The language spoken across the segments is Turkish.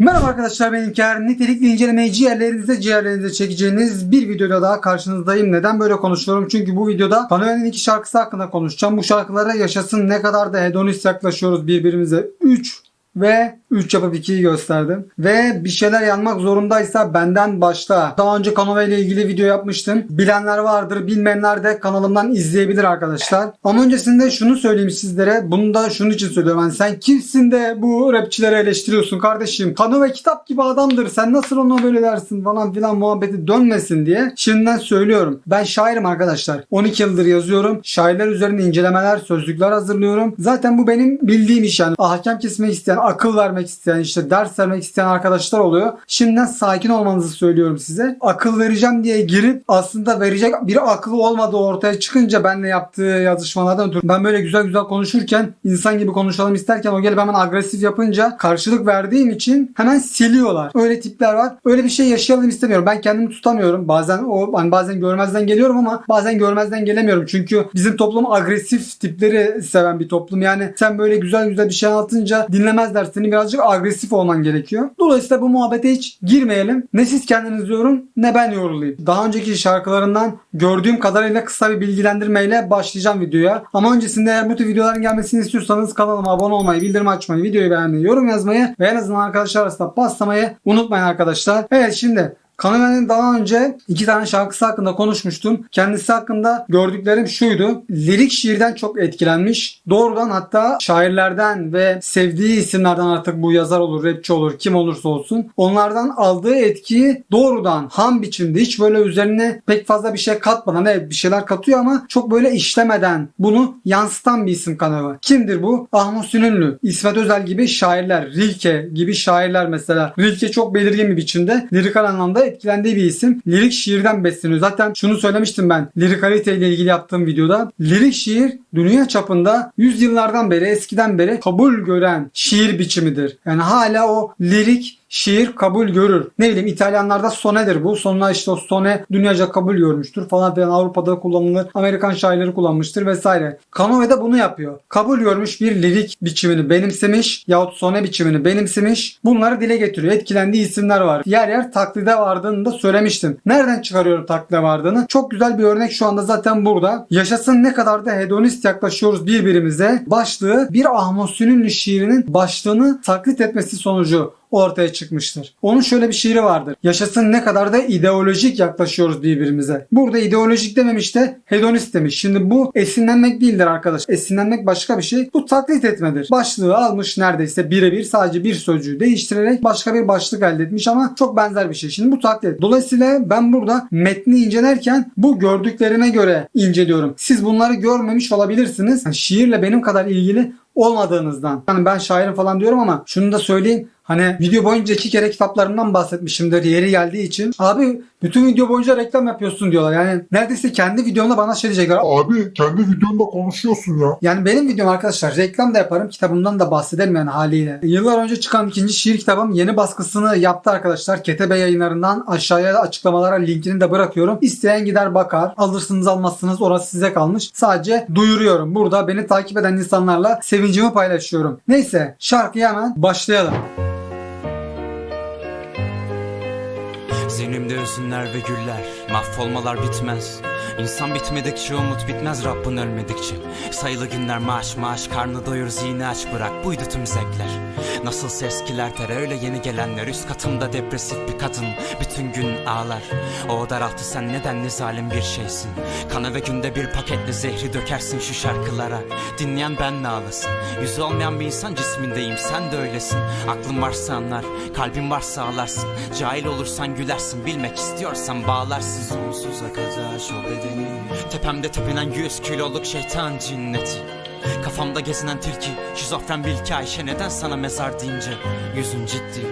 Merhaba arkadaşlar ben İlker. Nitelikli incelemeci ciğerlerinize ciğerlerinize çekeceğiniz bir videoda daha karşınızdayım. Neden böyle konuşuyorum? Çünkü bu videoda Panoya'nın iki şarkısı hakkında konuşacağım. Bu şarkılara yaşasın ne kadar da hedonist yaklaşıyoruz birbirimize. 3 ve 3 yapıp 2'yi gösterdim. Ve bir şeyler yanmak zorundaysa benden başla. Daha önce Canova ile ilgili video yapmıştım. Bilenler vardır, bilmeyenler de kanalımdan izleyebilir arkadaşlar. Ama öncesinde şunu söyleyeyim sizlere. Bunu da şunun için söylüyorum. Yani sen kimsin de bu rapçileri eleştiriyorsun kardeşim? Canova kitap gibi adamdır. Sen nasıl ona böyle dersin falan filan muhabbeti dönmesin diye. Şimdiden söylüyorum. Ben şairim arkadaşlar. 12 yıldır yazıyorum. Şairler üzerine incelemeler, sözlükler hazırlıyorum. Zaten bu benim bildiğim iş yani. Ahkam kesmek isteyen, akıl vermek isteyen, işte ders vermek isteyen arkadaşlar oluyor. Şimdiden sakin olmanızı söylüyorum size. Akıl vereceğim diye girip aslında verecek bir aklı olmadığı ortaya çıkınca benle yaptığı yazışmalardan ötürü ben böyle güzel güzel konuşurken insan gibi konuşalım isterken o gelip hemen agresif yapınca karşılık verdiğim için hemen siliyorlar. Öyle tipler var. Öyle bir şey yaşayalım istemiyorum. Ben kendimi tutamıyorum. Bazen o hani bazen görmezden geliyorum ama bazen görmezden gelemiyorum. Çünkü bizim toplum agresif tipleri seven bir toplum. Yani sen böyle güzel güzel bir şey anlatınca dinlemezler seni birazcık agresif olman gerekiyor. Dolayısıyla bu muhabbete hiç girmeyelim. Ne siz kendiniz yorun ne ben yorulayım. Daha önceki şarkılarından gördüğüm kadarıyla kısa bir bilgilendirmeyle başlayacağım videoya. Ama öncesinde eğer bu tür videoların gelmesini istiyorsanız kanalıma abone olmayı, bildirim açmayı, videoyu beğenmeyi, yorum yazmayı ve en azından arkadaşlar arasında paslamayı unutmayın arkadaşlar. Evet şimdi Kanımen'in daha önce iki tane şarkısı hakkında konuşmuştum. Kendisi hakkında gördüklerim şuydu. Lirik şiirden çok etkilenmiş. Doğrudan hatta şairlerden ve sevdiği isimlerden artık bu yazar olur, rapçi olur, kim olursa olsun. Onlardan aldığı etkiyi doğrudan ham biçimde hiç böyle üzerine pek fazla bir şey katmadan evet bir şeyler katıyor ama çok böyle işlemeden bunu yansıtan bir isim Kanava. Kimdir bu? Ahmet Sününlü, İsmet Özel gibi şairler, Rilke gibi şairler mesela. Rilke çok belirgin bir biçimde lirikal anlamda etkilendiği bir isim. Lirik şiirden besleniyor. Zaten şunu söylemiştim ben lirikalite ile ilgili yaptığım videoda. Lirik şiir dünya çapında yüzyıllardan beri eskiden beri kabul gören şiir biçimidir. Yani hala o lirik şiir kabul görür. Ne bileyim İtalyanlarda sonedir bu. Sonra işte o sone dünyaca kabul görmüştür falan filan Avrupa'da kullanılır. Amerikan şairleri kullanmıştır vesaire. Kanoe de bunu yapıyor. Kabul görmüş bir lirik biçimini benimsemiş yahut sone biçimini benimsemiş. Bunları dile getiriyor. Etkilendiği isimler var. Yer yer taklide vardığını da söylemiştim. Nereden çıkarıyorum taklide vardığını? Çok güzel bir örnek şu anda zaten burada. Yaşasın ne kadar da hedonist yaklaşıyoruz birbirimize. Başlığı bir Ahmet Sününlü şiirinin başlığını taklit etmesi sonucu ortaya çıkmıştır. Onun şöyle bir şiiri vardır. Yaşasın ne kadar da ideolojik yaklaşıyoruz birbirimize. Burada ideolojik dememiş de hedonist demiş. Şimdi bu esinlenmek değildir arkadaş. Esinlenmek başka bir şey. Bu taklit etmedir. Başlığı almış neredeyse birebir sadece bir sözcüğü değiştirerek başka bir başlık elde etmiş ama çok benzer bir şey. Şimdi bu taklit. Dolayısıyla ben burada metni incelerken bu gördüklerime göre inceliyorum. Siz bunları görmemiş olabilirsiniz. Yani şiirle benim kadar ilgili olmadığınızdan. Yani ben şairim falan diyorum ama şunu da söyleyeyim. Hani video boyunca iki kere kitaplarımdan bahsetmişimdir yeri geldiği için. Abi bütün video boyunca reklam yapıyorsun diyorlar. Yani neredeyse kendi videomda bana şey diyecekler. Abi kendi videonda konuşuyorsun ya. Yani benim videom arkadaşlar reklam da yaparım kitabımdan da bahsederim yani haliyle. Yıllar önce çıkan ikinci şiir kitabım yeni baskısını yaptı arkadaşlar. Ketebe yayınlarından aşağıya açıklamalara linkini de bırakıyorum. İsteyen gider bakar. Alırsınız almazsınız orası size kalmış. Sadece duyuruyorum. Burada beni takip eden insanlarla sevincimi paylaşıyorum. Neyse şarkıya hemen başlayalım. Hüzünler ve güller. Mahvolmalar bitmez İnsan bitmedikçe umut bitmez Rabbin ölmedikçe. Sayılı günler maaş maaş Karnı doyur zihni aç bırak. Buydu tüm zevkler. Nasıl eskiler ter öyle yeni gelenler. Üst katımda depresif bir kadın Bütün gün ağlar. O daraltı sen neden ne zalim bir şeysin. Kana ve günde bir paketli zehri dökersin şu şarkılara. Dinleyen benle ağlasın? Yüzü olmayan bir insan cismindeyim sen de öylesin. Aklın varsa anlar Kalbin varsa ağlarsın. Cahil olursan gülersin Bilmek istiyorsan bağlarsın. Sonsuza kadar şu bedeni Tepemde tepinen yüz kiloluk şeytan cinneti Kafamda gezinen tilki Şizofren bilki Ayşe neden sana mezar deyince Yüzün ciddi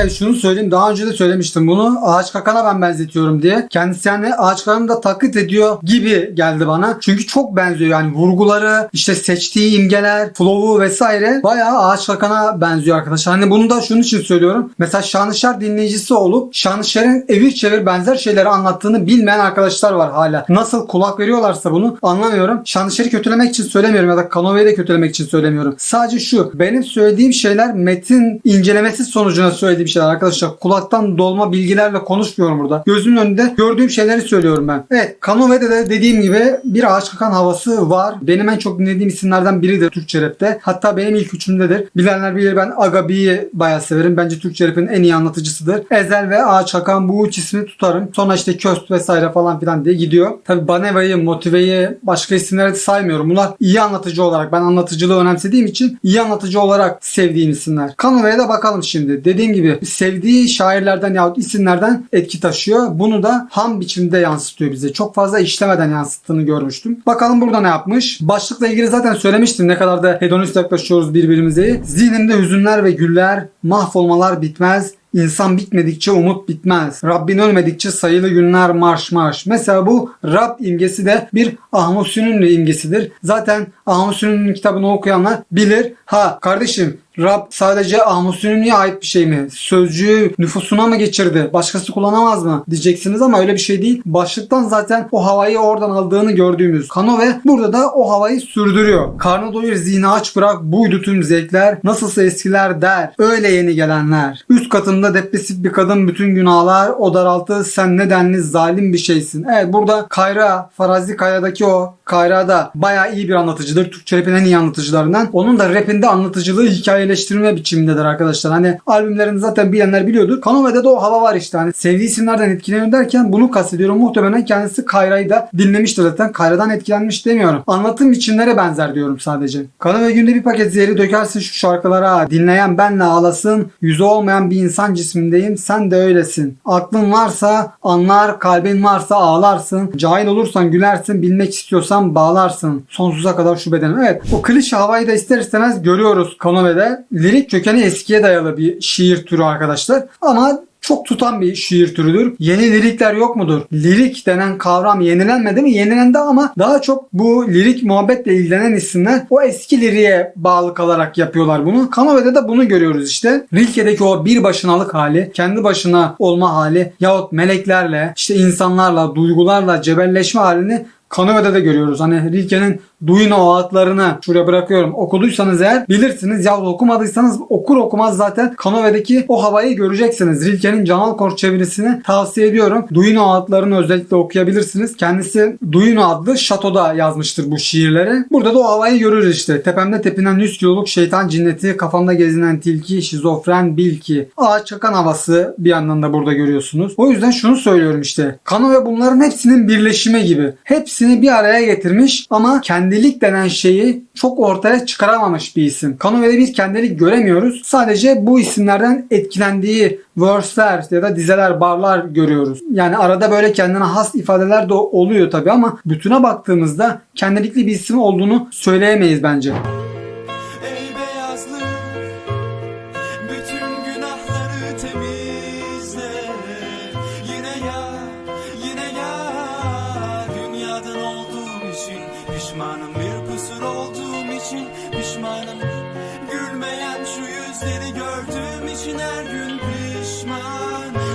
Evet şunu söyleyeyim daha önce de söylemiştim bunu ağaç kakana ben benzetiyorum diye. Kendisi yani ağaç kakanı da taklit ediyor gibi geldi bana. Çünkü çok benziyor yani vurguları işte seçtiği imgeler flow'u vesaire bayağı ağaç kakana benziyor arkadaşlar. Hani bunu da şunun için söylüyorum. Mesela Şanışer dinleyicisi olup Şanışer'in evir çevir benzer şeyleri anlattığını bilmeyen arkadaşlar var hala. Nasıl kulak veriyorlarsa bunu anlamıyorum. Şanışer'i kötülemek için söylemiyorum ya da Kanova'yı da kötülemek için söylemiyorum. Sadece şu benim söylediğim şeyler metin incelemesi sonucuna söylediğim şeyler arkadaşlar. Kulaktan dolma bilgilerle konuşmuyorum burada. Gözümün önünde gördüğüm şeyleri söylüyorum ben. Evet Kanova'da da dediğim gibi bir ağaç kakan havası var. Benim en çok dinlediğim isimlerden biridir Türkçe rapte. Hatta benim ilk üçümdedir. Bilenler bilir ben Agabi'yi bayağı severim. Bence Türkçe rapin en iyi anlatıcısıdır. Ezel ve Ağaç Hakan bu üç ismi tutarım. Sonra işte Köst vesaire falan filan diye gidiyor. Tabi Baneva'yı, Motive'yi başka isimleri de saymıyorum. Bunlar iyi anlatıcı olarak ben anlatıcılığı önemsediğim için iyi anlatıcı olarak sevdiğim isimler. Kanova'ya da bakalım şimdi. Dediğim gibi sevdiği şairlerden yahut isimlerden etki taşıyor. Bunu da ham biçimde yansıtıyor bize. Çok fazla işlemeden yansıttığını görmüştüm. Bakalım burada ne yapmış? Başlıkla ilgili zaten söylemiştim ne kadar da hedonist yaklaşıyoruz birbirimize. Zihnimde hüzünler ve güller, mahvolmalar bitmez. İnsan bitmedikçe umut bitmez. Rabbin ölmedikçe sayılı günler marş marş. Mesela bu Rab imgesi de bir Ahmet imgesidir. Zaten Ahmet kitabını okuyanlar bilir. Ha kardeşim Rab sadece Ahmet Sününlü'ye ait bir şey mi? Sözcüğü nüfusuna mı geçirdi? Başkası kullanamaz mı? Diyeceksiniz ama öyle bir şey değil. Başlıktan zaten o havayı oradan aldığını gördüğümüz Kanove burada da o havayı sürdürüyor. Karnı doyur zihni aç bırak buydu tüm zevkler. Nasılsa eskiler der. Öyle yeni gelenler. Üst katında depresif bir kadın bütün günahlar. O daraltı sen nedenli zalim bir şeysin. Evet burada Kayra, Farazi Kayra'daki o Kayra da bayağı iyi bir anlatıcıdır. Türkçe rapin en iyi anlatıcılarından. Onun da rapinde anlatıcılığı hikayeleştirme biçimindedir arkadaşlar. Hani albümlerini zaten bilenler biliyordur. Kanove'de de o hava var işte. Hani sevdiği isimlerden etkileniyor derken bunu kastediyorum. Muhtemelen kendisi Kayra'yı da dinlemiştir zaten. Kayra'dan etkilenmiş demiyorum. Anlatım biçimlere benzer diyorum sadece. Kanove günde bir paket zehri dökersin şu şarkılara. Dinleyen benle ağlasın. Yüzü olmayan bir insan cismindeyim. Sen de öylesin. Aklın varsa anlar, kalbin varsa ağlarsın. Cahil olursan gülersin. Bilmek istiyorsan bağlarsın. Sonsuza kadar şu bedenim. Evet o klişe havayı da ister istemez görüyoruz Kanove'de. Lirik kökeni eskiye dayalı bir şiir türü arkadaşlar. Ama çok tutan bir şiir türüdür. Yeni lirikler yok mudur? Lirik denen kavram yenilenmedi mi? Yenilendi ama daha çok bu lirik muhabbetle ilgilenen isimler o eski liriğe bağlı kalarak yapıyorlar bunu. Kanove'de de bunu görüyoruz işte. Rilke'deki o bir başınalık hali, kendi başına olma hali yahut meleklerle, işte insanlarla, duygularla cebelleşme halini Kanove'de de görüyoruz. Hani Rilke'nin duyun o ağıtlarını şuraya bırakıyorum. Okuduysanız eğer bilirsiniz. Ya okumadıysanız okur okumaz zaten Kanove'deki o havayı göreceksiniz. Rilke'nin Canal Kor çevirisini tavsiye ediyorum. Duyun o ağıtlarını özellikle okuyabilirsiniz. Kendisi Duyun adlı şatoda yazmıştır bu şiirleri. Burada da o havayı görürüz işte. Tepemde tepinen 100 kiloluk şeytan cinneti, kafamda gezinen tilki, şizofren bil ki. Ağaç çakan havası bir yandan da burada görüyorsunuz. O yüzden şunu söylüyorum işte. Kanove bunların hepsinin birleşimi gibi. Hepsini bir araya getirmiş ama kendilik denen şeyi çok ortaya çıkaramamış bir isim. Kanove'de biz kendilik göremiyoruz. Sadece bu isimlerden etkilendiği verse'ler ya da dizeler, barlar görüyoruz. Yani arada böyle kendine has ifadeler de oluyor tabii ama bütüne baktığımızda kendilikli bir isim olduğunu söyleyemeyiz bence.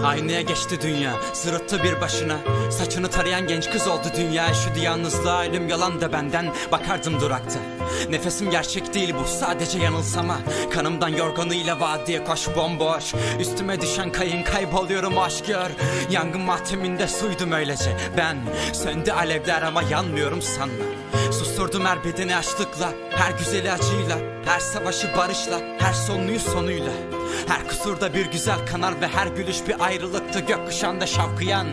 Aynaya geçti dünya sırıttı bir başına. Saçını tarayan genç kız oldu dünya. Üşüdü yalnızlığa ölüm yalan da benden. Bakardım durakta. Nefesim gerçek değil bu sadece yanılsama. Kanımdan yorganıyla vadiye koş bomboş. Üstüme düşen kayın kayboluyorum aşk gör Yangın mahteminde suydum öylece. Ben söndü alevler ama yanmıyorum sanma Susturdum her bedeni açlıkla Her güzeli acıyla Her savaşı barışla Her sonluyu sonuyla. Her kusurda bir güzel kanar Ve her gülüş bir ayrılıktı Gökkuşağında şavkıyan.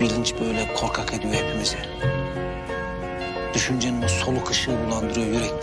Bilinç böyle korkak ediyor hepimizi. Düşüncenin o soluk ışığı bulandırıyor yürekten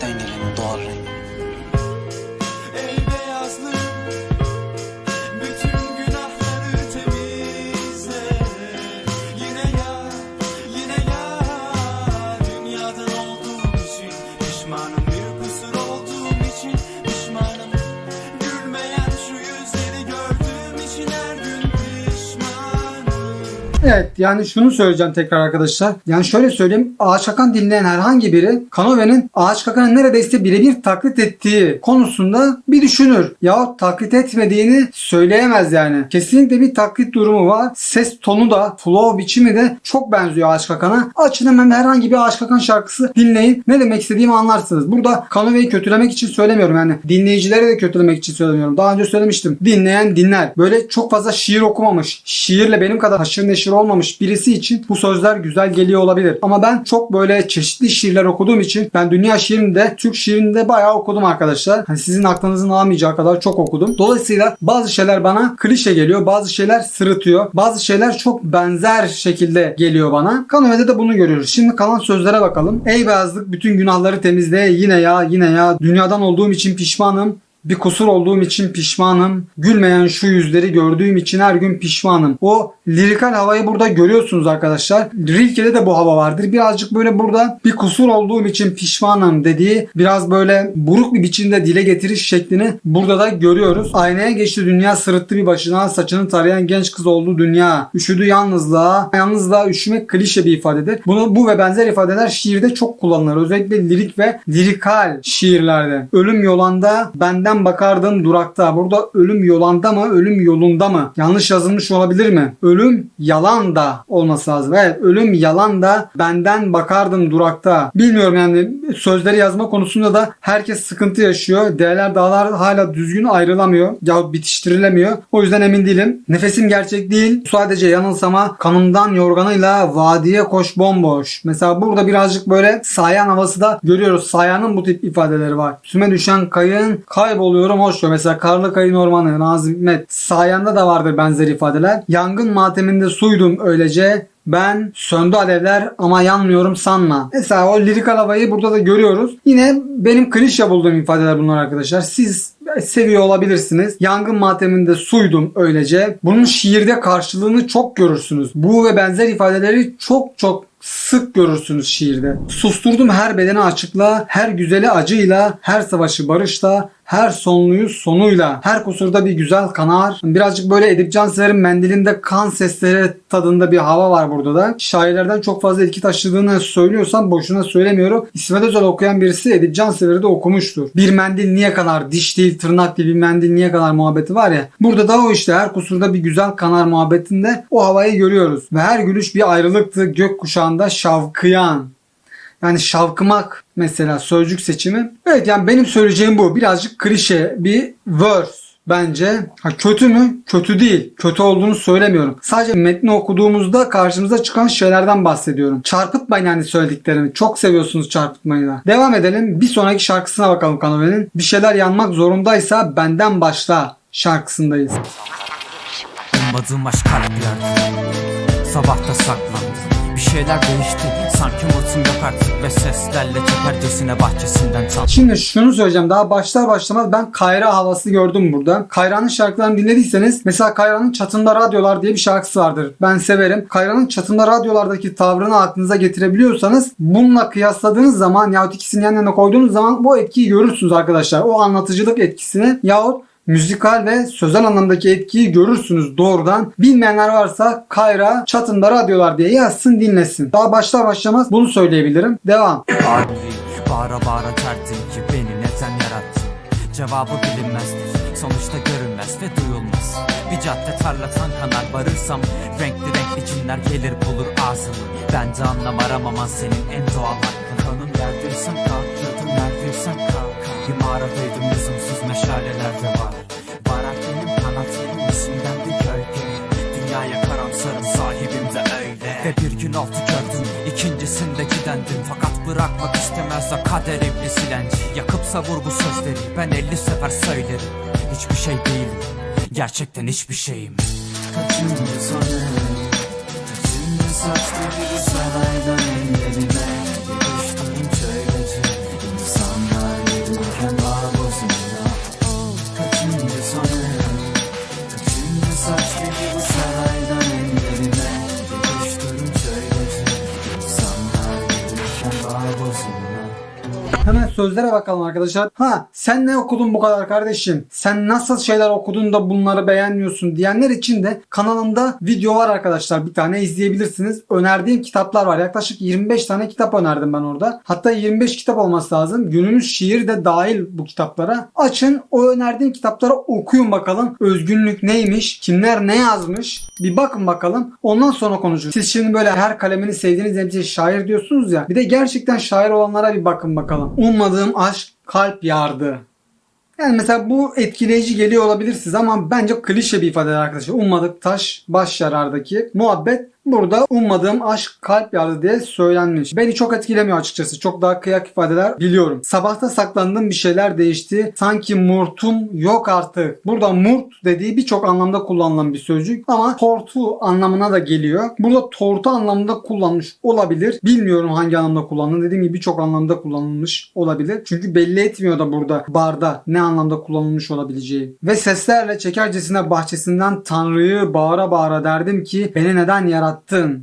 Evet yani şunu söyleyeceğim tekrar arkadaşlar. Yani şöyle söyleyeyim. Ağaç Kakan dinleyen herhangi biri Kanove'nin Ağaç Kakan'ı neredeyse birebir taklit ettiği konusunda bir düşünür. Yahut taklit etmediğini söyleyemez yani. Kesinlikle bir taklit durumu var. Ses tonu da flow biçimi de çok benziyor Ağaç Kakan'a. Açın hemen herhangi bir Ağaç Kakan şarkısı dinleyin. Ne demek istediğimi anlarsınız. Burada Kanove'yi kötülemek için söylemiyorum yani. Dinleyicileri de kötülemek için söylemiyorum. Daha önce söylemiştim. Dinleyen dinler. Böyle çok fazla şiir okumamış. Şiirle benim kadar haşır neşir olmamış birisi için bu sözler güzel geliyor olabilir. Ama ben çok böyle çeşitli şiirler okuduğum için ben dünya şiirini de Türk şiirini de bayağı okudum arkadaşlar. Hani sizin aklınızın almayacağı kadar çok okudum. Dolayısıyla bazı şeyler bana klişe geliyor. Bazı şeyler sırıtıyor. Bazı şeyler çok benzer şekilde geliyor bana. Kanove'de de bunu görüyoruz. Şimdi kalan sözlere bakalım. Ey beyazlık bütün günahları temizle. Yine ya yine ya. Dünyadan olduğum için pişmanım. Bir kusur olduğum için pişmanım. Gülmeyen şu yüzleri gördüğüm için her gün pişmanım. O lirikal havayı burada görüyorsunuz arkadaşlar. Rilke'de de bu hava vardır. Birazcık böyle burada bir kusur olduğum için pişmanım dediği biraz böyle buruk bir biçimde dile getiriş şeklini burada da görüyoruz. Aynaya geçti dünya sırıttı bir başına saçını tarayan genç kız oldu dünya. Üşüdü yalnızlığa. Yalnızlığa üşümek klişe bir ifadedir. Bunu bu ve benzer ifadeler şiirde çok kullanılır. Özellikle lirik ve lirikal şiirlerde. Ölüm yolanda benden bakardın durakta. Burada ölüm yolanda mı ölüm yolunda mı? Yanlış yazılmış olabilir mi? Ölüm yalan da olması lazım. Evet ölüm yalan da benden bakardın durakta. Bilmiyorum yani sözleri yazma konusunda da herkes sıkıntı yaşıyor. Değerler dağlar hala düzgün ayrılamıyor. Yahut bitiştirilemiyor. O yüzden emin değilim. Nefesim gerçek değil. Sadece yanılsama. Kanımdan yorganıyla vadiye koş bomboş. Mesela burada birazcık böyle sayan havası da görüyoruz. Sayanın bu tip ifadeleri var. Üstüme düşen kayın kayboluyorum hoş gör. Mesela karlı kayın ormanı Nazım Hikmet. Sayanda da vardır benzer ifadeler. Yangın mateminde suydum öylece. Ben söndü alevler ama yanmıyorum sanma. Mesela o lirikal havayı burada da görüyoruz. Yine benim klişe bulduğum ifadeler bunlar arkadaşlar. Siz seviyor olabilirsiniz. Yangın mateminde suydum öylece. Bunun şiirde karşılığını çok görürsünüz. Bu ve benzer ifadeleri çok çok sık görürsünüz şiirde. Susturdum her bedeni açıkla, her güzeli acıyla, her savaşı barışla, her sonluyu sonuyla, her kusurda bir güzel kanar. Birazcık böyle Edip Cansever'in mendilinde kan sesleri tadında bir hava var burada da. Şairlerden çok fazla etki taşıdığını söylüyorsam boşuna söylemiyorum. İsmet Özel okuyan birisi Edip Cansever'i de okumuştur. Bir mendil niye kanar, diş değil tırnak değil bir mendil niye kanar muhabbeti var ya. Burada da o işte her kusurda bir güzel kanar muhabbetinde o havayı görüyoruz. Ve her gülüş bir ayrılıktı gökkuşağında şavkıyan. Yani şavkımak mesela sözcük seçimi. Evet yani benim söyleyeceğim bu. Birazcık klişe bir verse bence. Ha, kötü mü? Kötü değil. Kötü olduğunu söylemiyorum. Sadece metni okuduğumuzda karşımıza çıkan şeylerden bahsediyorum. Çarpıtmayın yani söylediklerimi. Çok seviyorsunuz çarpıtmayı da. Devam edelim. Bir sonraki şarkısına bakalım Kanove'nin. Bir şeyler yanmak zorundaysa benden başla şarkısındayız. Ummadığım aşk kalplerde Sabahta saklandı Bir şeyler değişti Sanki umutum yok artık Ve seslerle çekercesine bahçesinden çal Şimdi şunu söyleyeceğim. Daha başlar başlamaz ben Kayra havası gördüm burada. Kayra'nın şarkılarını dinlediyseniz mesela Kayra'nın Çatımda Radyolar diye bir şarkısı vardır. Ben severim. Kayra'nın Çatımda Radyolardaki tavrını aklınıza getirebiliyorsanız bununla kıyasladığınız zaman yahut ikisini yan yana koyduğunuz zaman bu etkiyi görürsünüz arkadaşlar. O anlatıcılık etkisini yahut müzikal ve sözel anlamdaki etkiyi görürsünüz doğrudan. Bilmeyenler varsa Kayra çatımda radyolar diye yazsın dinlesin. Daha başlar başlamaz bunu söyleyebilirim. Devam. Harbi Bağıra bağıra derdin ki beni neden yarattın Cevabı bilinmezdir Sonuçta görünmez ve duyulmaz Bir cadde tarlatan kanar varırsam Renkli renkli cinler gelir bulur ağzımı Ben de anlam aramaman senin en doğal hakkın Kanım yerdeysen kalk yurdum neredeysen kalk Bir mağaradaydım lüzumsuz meşaleler de var. Barak benim kanatlarım isimden bir gölge Dünyaya karamsarım sahibim de öyle. Ve bir gün altı gördüm ikincisinde gidendim. Fakat bırakmak istemez o kader iblisi lenci Yakıp savur bu sözleri ben elli sefer söylerim. Hiçbir şey değilim gerçekten hiçbir şeyim. Kaçıncı sonu sözlere bakalım arkadaşlar. Ha sen ne okudun bu kadar kardeşim? Sen nasıl şeyler okudun da bunları beğenmiyorsun diyenler için de kanalımda video var arkadaşlar. Bir tane izleyebilirsiniz. Önerdiğim kitaplar var. Yaklaşık 25 tane kitap önerdim ben orada. Hatta 25 kitap olması lazım. Günümüz şiir de dahil bu kitaplara. Açın o önerdiğim kitapları okuyun bakalım. Özgünlük neymiş? Kimler ne yazmış? Bir bakın bakalım. Ondan sonra konuşuruz. Siz şimdi böyle her kalemini sevdiğiniz hepsi şair diyorsunuz ya. Bir de gerçekten şair olanlara bir bakın bakalım. Ummadığım aşk kalp yardı. Yani mesela bu etkileyici geliyor olabilir size ama bence klişe bir ifade arkadaşlar. Ummadık taş baş yarardaki muhabbet burada ummadığım aşk kalp yardı diye söylenmiş. Beni çok etkilemiyor açıkçası. Çok daha kıyak ifadeler biliyorum. Sabahta saklandığım bir şeyler değişti. Sanki murtum yok artık. Burada murt dediği birçok anlamda kullanılan bir sözcük ama tortu anlamına da geliyor. Burada tortu anlamında kullanmış olabilir. Bilmiyorum hangi anlamda kullanıldığını. Dediğim gibi birçok anlamda kullanılmış olabilir. Çünkü belli etmiyor da burada barda ne anlamda kullanılmış olabileceği. Ve seslerle çekercesine bahçesinden Tanrı'yı bağıra bağıra derdim ki beni neden yarattın?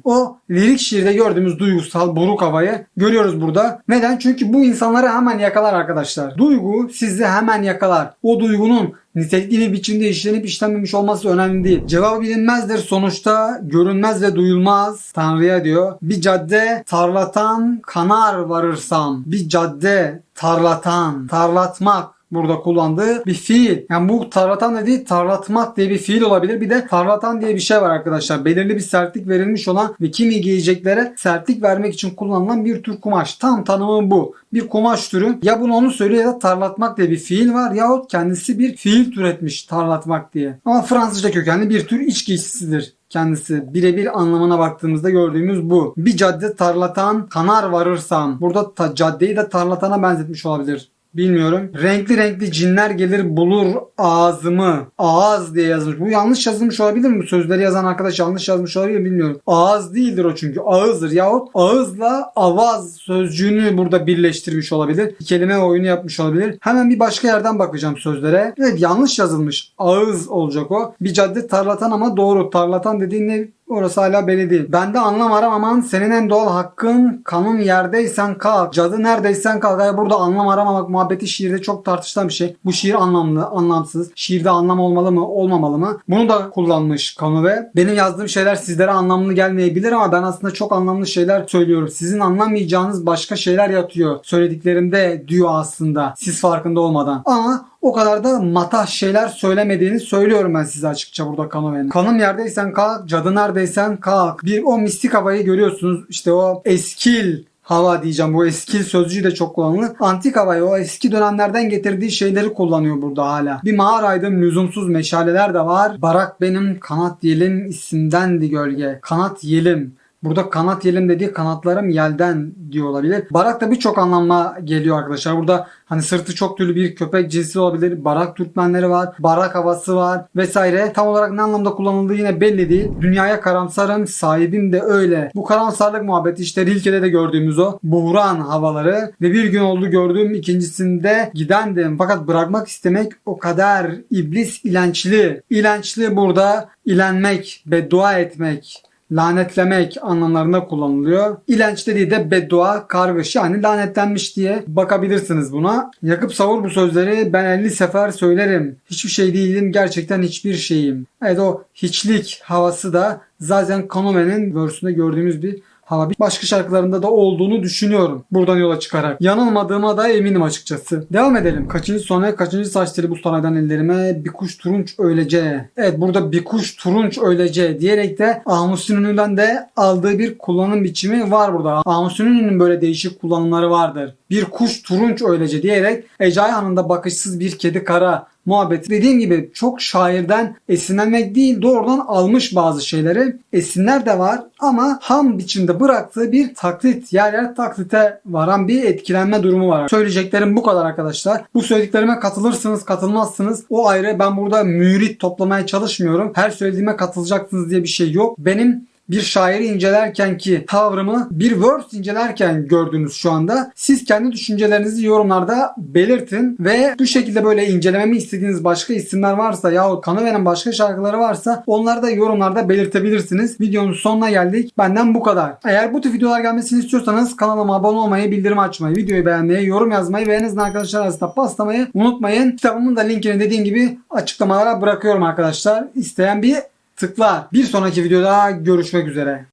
O lirik şiirde gördüğümüz duygusal buruk havayı görüyoruz burada. Neden? Çünkü bu insanları hemen yakalar arkadaşlar. Duygu sizi hemen yakalar. O duygunun nitelikli bir biçimde işlenip işlenmemiş olması önemli değil. Cevabı bilinmezdir sonuçta görünmez ve duyulmaz Tanrı'ya diyor. Bir cadde tarlatan kanar varırsam. Bir cadde tarlatan, tarlatmak burada kullandığı bir fiil. Yani bu tarlatan dediği tarlatmak diye bir fiil olabilir. Bir de tarlatan diye bir şey var arkadaşlar. Belirli bir sertlik verilmiş olan ve kimi giyeceklere sertlik vermek için kullanılan bir tür kumaş. Tam tanımı bu. Bir kumaş türü. Ya bunu onu söylüyor ya da tarlatmak diye bir fiil var yahut kendisi bir fiil türetmiş tarlatmak diye. Ama Fransızca kökenli bir tür iç giysisidir kendisi. Birebir anlamına baktığımızda gördüğümüz bu. Bir cadde tarlatan kanar varırsam. Burada ta- caddeyi de tarlatana benzetmiş olabilir. Bilmiyorum. Renkli renkli cinler gelir bulur ağzımı. Ağız diye yazmış. Bu yanlış yazılmış olabilir mi? Sözleri yazan arkadaş yanlış yazmış olabilir mi bilmiyorum. Ağız değildir o çünkü. Ağızdır. Yahut ağızla avaz sözcüğünü burada birleştirmiş olabilir. Kelime oyunu yapmış olabilir. Hemen bir başka yerden bakacağım sözlere. Evet yanlış yazılmış. Ağız olacak o. Bir cadde tarlatan ama doğru. Tarlatan dediğin ne? Orası hala belli değil. Ben de anlam aramaman senin en doğal hakkın. Kanun yerdeysen kalk. Cadı neredeysen kalk. Yani burada anlam aramamak muhabbeti şiirde çok tartışılan bir şey. Bu şiir anlamlı, anlamsız. Şiirde anlam olmalı mı, olmamalı mı? Bunu da kullanmış konu ve benim yazdığım şeyler sizlere anlamlı gelmeyebilir ama ben aslında çok anlamlı şeyler söylüyorum. Sizin anlamayacağınız başka şeyler yatıyor söylediklerimde diyor aslında. Siz farkında olmadan. Ama o kadar da matah şeyler söylemediğini söylüyorum ben size açıkça burada Kanove'nin. Kanım yerdeysen kalk, cadı neredeysen kalk. Bir o mistik havayı görüyorsunuz. İşte o eskil hava diyeceğim. Bu eskil sözcüğü de çok kullanılır. Antik havayı o eski dönemlerden getirdiği şeyleri kullanıyor burada hala. Bir mağaraydım lüzumsuz meşaleler de var. Barak benim kanat yelim isimdendi gölge. Kanat yelim. Burada kanat yelim dediği kanatlarım yelden diyor olabilir. Barak da birçok anlamla geliyor arkadaşlar. Burada hani sırtı çok tüylü bir köpek cinsi olabilir. Barak Türkmenleri var. Barak havası var vesaire. Tam olarak ne anlamda kullanıldığı yine belli değil. Dünyaya karamsarım sahibim de öyle. Bu karamsarlık muhabbeti işte Rilke'de de gördüğümüz o buhran havaları ve bir gün oldu gördüğüm ikincisinde gidendim. Fakat bırakmak istemek o kadar iblis ilençli. İlençli burada ilenmek, beddua etmek lanetlemek anlamlarında kullanılıyor. İlenç dediği de beddua, kargış yani lanetlenmiş diye bakabilirsiniz buna. Yakıp savur bu sözleri ben 50 sefer söylerim. Hiçbir şey değilim gerçekten hiçbir şeyim. Evet o hiçlik havası da zaten Kanome'nin verse'ünde gördüğümüz bir hava. Bir Başka şarkılarında da olduğunu düşünüyorum. Buradan yola çıkarak. Yanılmadığıma da eminim açıkçası. Devam edelim. Kaçıncı sona kaçıncı saç teli bu saraydan ellerime bir kuş turunç öylece. Evet burada bir kuş turunç öylece diyerek de Ahmusin Ünlü'den de aldığı bir kullanım biçimi var burada. Ahmusin Ünlü'nün böyle değişik kullanımları vardır. Bir kuş turunç öylece diyerek Ecai Han'ın bakışsız bir kedi kara muhabbeti. Dediğim gibi çok şairden esinlenmek değil doğrudan almış bazı şeyleri. Esinler de var ama ham biçimde bıraktığı bir taklit yer yer taklite varan bir etkilenme durumu var. Söyleyeceklerim bu kadar arkadaşlar. Bu söylediklerime katılırsınız katılmazsınız. O ayrı ben burada mürit toplamaya çalışmıyorum. Her söylediğime katılacaksınız diye bir şey yok. Benim bir şairi incelerken ki tavrımı bir verse incelerken gördünüz şu anda. Siz kendi düşüncelerinizi yorumlarda belirtin ve bu şekilde böyle incelememi istediğiniz başka isimler varsa yahut Kanave'nin başka şarkıları varsa onları da yorumlarda belirtebilirsiniz. Videonun sonuna geldik. Benden bu kadar. Eğer bu tür videolar gelmesini istiyorsanız kanalıma abone olmayı, bildirim açmayı, videoyu beğenmeyi, yorum yazmayı ve en azından arkadaşlar arasında paslamayı unutmayın. Kitabımın da linkini dediğim gibi açıklamalara bırakıyorum arkadaşlar. İsteyen bir tıklar. Bir sonraki videoda görüşmek üzere.